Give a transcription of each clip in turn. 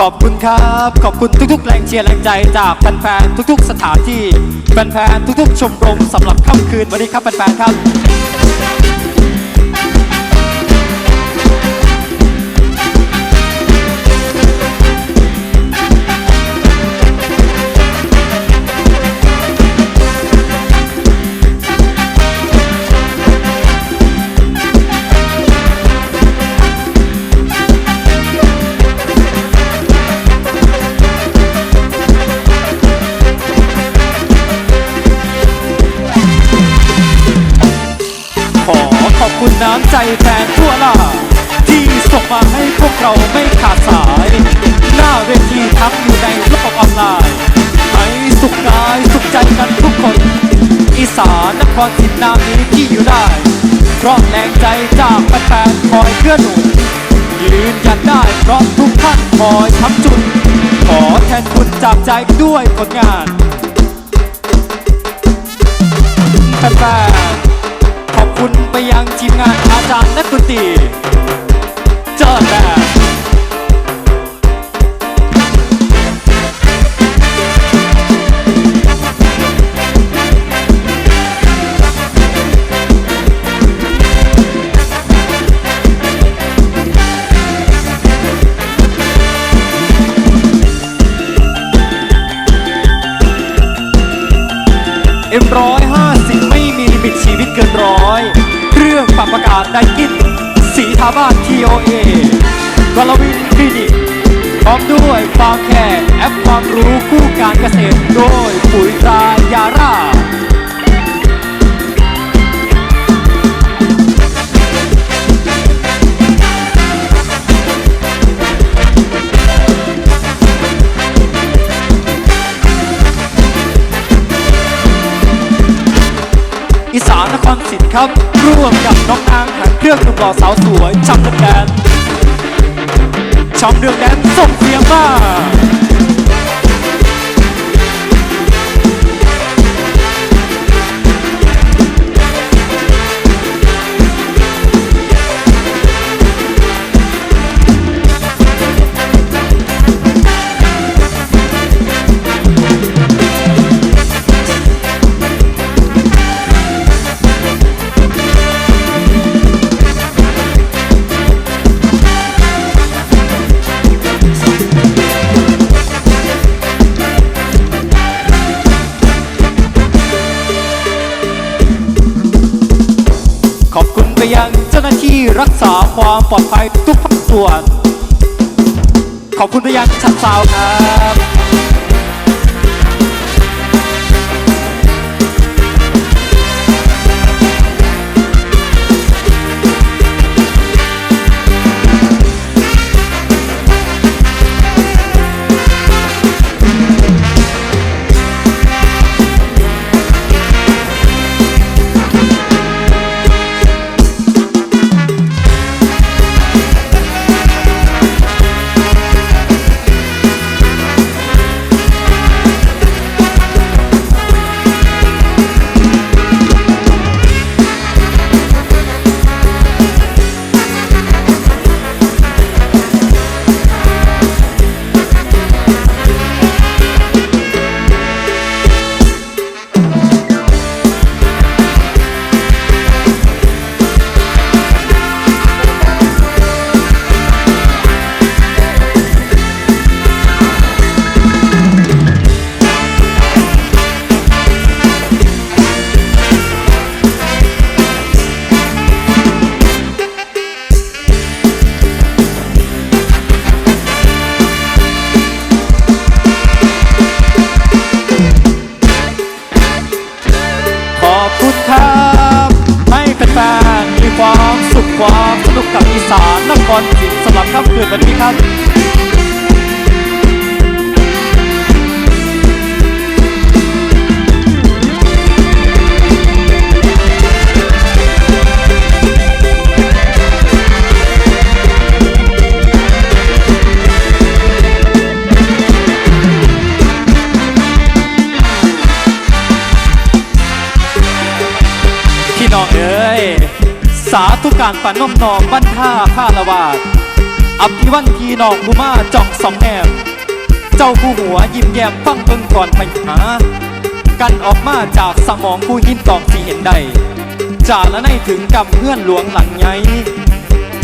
ขอบคุณครับ ขอบคุณทุกๆ แรงเชียร์แรงใจจากแฟนๆ ทุกๆ สถานที่ แฟนๆ ทุกๆ ชมรมสำหรับค่ำคืนวันนี้ครับแฟนๆ ครับ ขาดสาย หน้าเวทีทั้งอยู่ในโลกออนไลน์ให้สุขกายสุขใจกันทุกคน อีสานนครศรีนามนี้ที่อยู่ได้ เพราะแรงใจจากแฟนคอยเกื้อหนุนยืนยันได้เพราะทุกท่านคอยทำจุด ขอแทนคุณจากใจด้วยผลงานแฟนๆขอบคุณไปยังทีมงานอาจารย์นักดนตรีเจอแบ ร้อยห้าสิบไม่มีลิมิตชีวิตเกินร้อย เรื่องปรับอากาศไดกินสีทาบ้าน TOA กลวินคลินิกพร้อมด้วยฟาร์มแคร์แอปความรู้คู่การเกษตร โดยปุ๋ยตรายาร่า ครับ ร่วมกับน้องนางหางเครื่องหนุ่มหล่อสาวสวยช่ำเดืองแดนช่ำเดืองแดนส่งเสียงมา ความปลอดภัยทุกภาคส่วน ขอบคุณพยังชัดสาวครับำหรับค่ำคืนวันนี้ครับพี่น้องเอ๋ยสาธุการปานน้อมนอมบ้านท่าข้าละวาด อภิวันพี่น้องผู้มาจ่องสองแนมเจ้าผู้หัวยิ้มแย้มฟังเบิ่งก่อนไปหา กันออกมาจากสมองผู้หินกองที่เห็นได้จาละในถึงกำเพื่อนหลวงหลังไง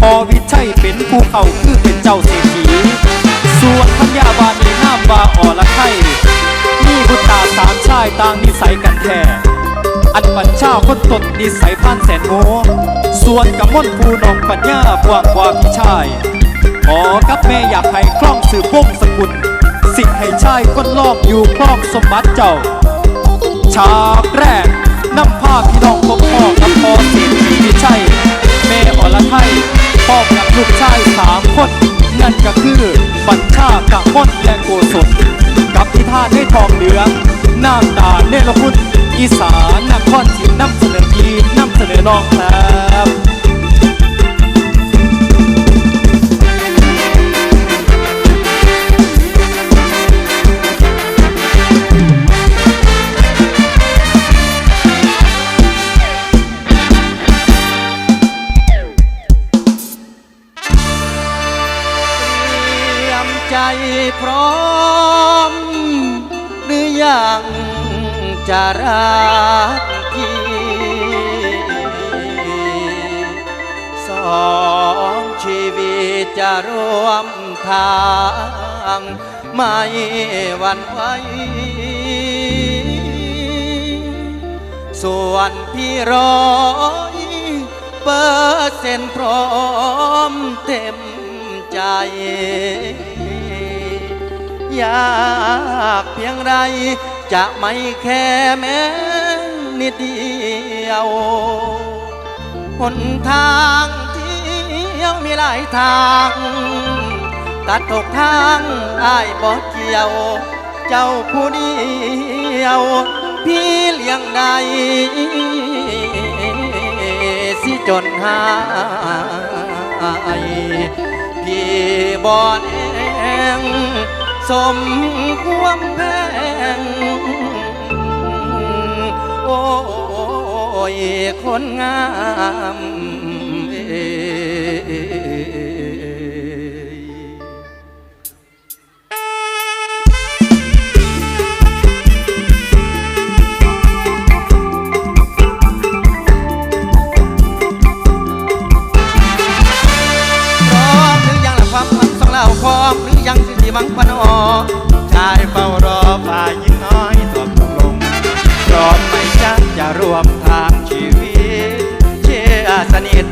พอวิชัยเป็นผู้เขาคือเป็นเจ้าเศรษฐีส่วนพัญญาบานีน้ำวาอ่อละไข่มีบุตาสามชายต่างนิสัยกันแท้อันปัญชาคนตนนิสัยพันแสนโง่ส่วนกับมนภูนองปัญญาบวกว่าพี่ชาย พอกับแม่อยากให้คล่องสืบวงศ์สกุล สิให้ชายคนลอบอยู่คล่องสมบัติเจ้าฉากแรกนำภาพี่น้องพบพ่อกับพ่อเศรษฐีพิชัยแม่อรไทยพ่อกับลูกชายสามคน นั่นก็คือบัญชากะม่อนและโกศลกับพิธานให้ทองเหลืองน้ำตาเนรคุณอีสานนครศรีนำเสนอพีนำเสนอน้องครับ ใจพร้อม หรือยังจะรักพี่สองชีวิตจะร่วมทางไม่หวันไหวส่วนพี่รอยเปอร์เซ็นต์พร้อมเต็มใจ ยากเพียงไร จะไม่แค่แม้นิดเดียวหนทางที่ยังมีหลายทาง ตัดตกทางอ้ายบอกเกี่ยว เจ้าผู้เดียว พี่เลี้ยงได้สิจนหายพี่บอนเอง สมความแพงโอ้ยคนงามเอ่ยพร้อมหรือยังล่ะความหวังสองเราพร้อมหรือยังสิที่หวังพน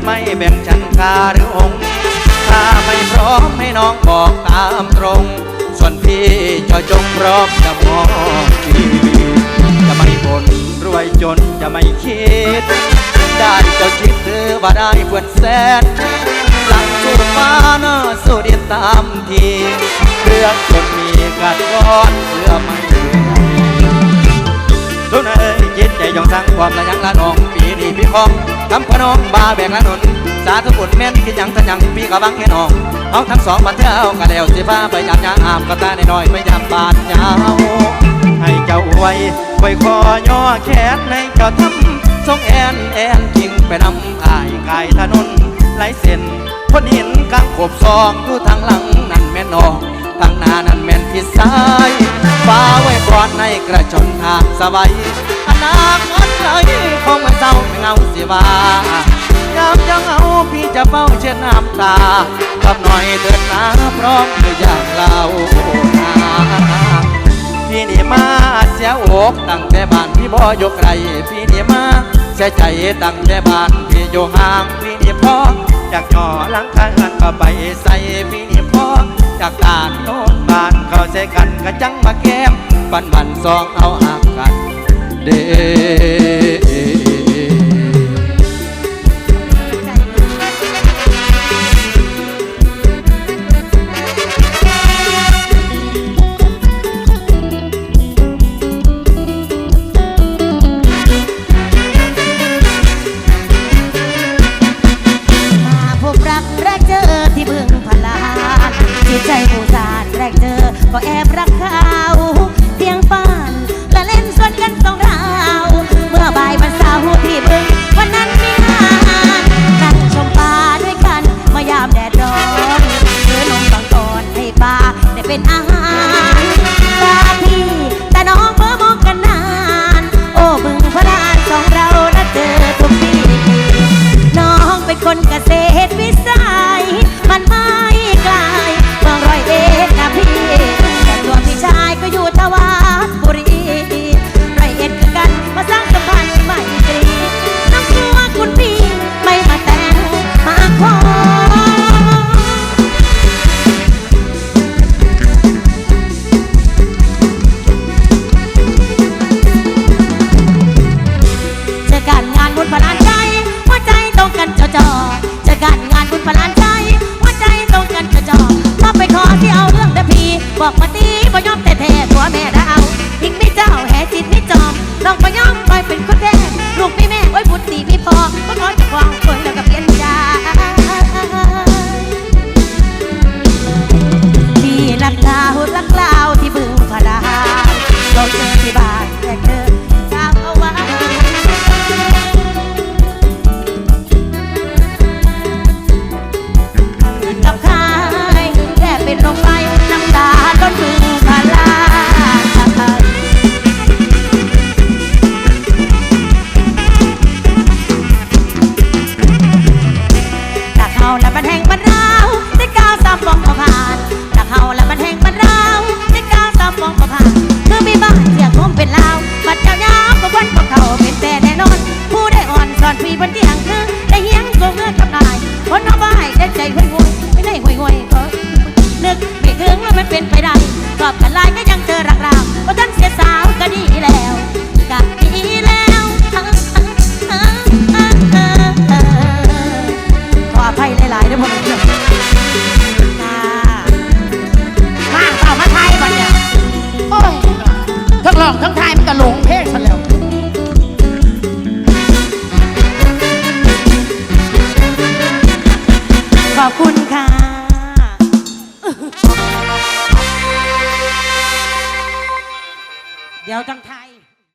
ไม่แบ่งชั้นคาหรือองค์ถ้าไม่พร้อมให้น้องบอกตามตรง ส่วนพี่จะจงพร้อมจะมอบชีจะไม่บ่นรวยจนจะไม่คิด ได้เจ้าชิดถือว่าได้เพื่อนแสนหลังสุดฟ้าหน้าสุดตามทีเรื่องคนมีกัดก้อนเพื่อไม่เหนื่อยทุนเอ้ยจิตใจยองสั่งความละยังละนองปีนี้พี่ของ คำพนองบาแบกละนนสาธุบุญแม่นคิดหยังทันยังพี่กะบังให้น้องเอาทั้งสองบันเท่ากันแล้วสิฟ้าไปยามยาอามก็ตาในน้อยไปยามบาดยาวให้เจ้าไว้ไว้คอย่อแขนให้เจ้าทำทรงแอนแอนจิงไปนำอายกายถนนไหลเส้นพ้นหินกลางขบซองอยู่ทางหลังนั่นแม่นองทางหน้านั่นแม่นพี่สายฟ้าไว้ก่อนในกระชนทางสบายอนาคตไกล ว่ายามจะเหงาพี่จะเฝ้าเช็ดน้ำตากับหน่อยเถิดนะพร้อมหรืออย่างเรานาพี่นี่มาเสียอกตั้งแต่บ้านพี่บ่ยกไกลพี่นี่มาเสียใจตั้งแต่บ้านพี่อยู่ห่างพี่นี่พออยากจ่อหลังคางินก็ไปใส่พี่นี่พออยากต่างโน้นบ้านเขาใส่กันก็จังมาแก้มบันบันซองเอาหักกันเด้ คนเกษตร ไป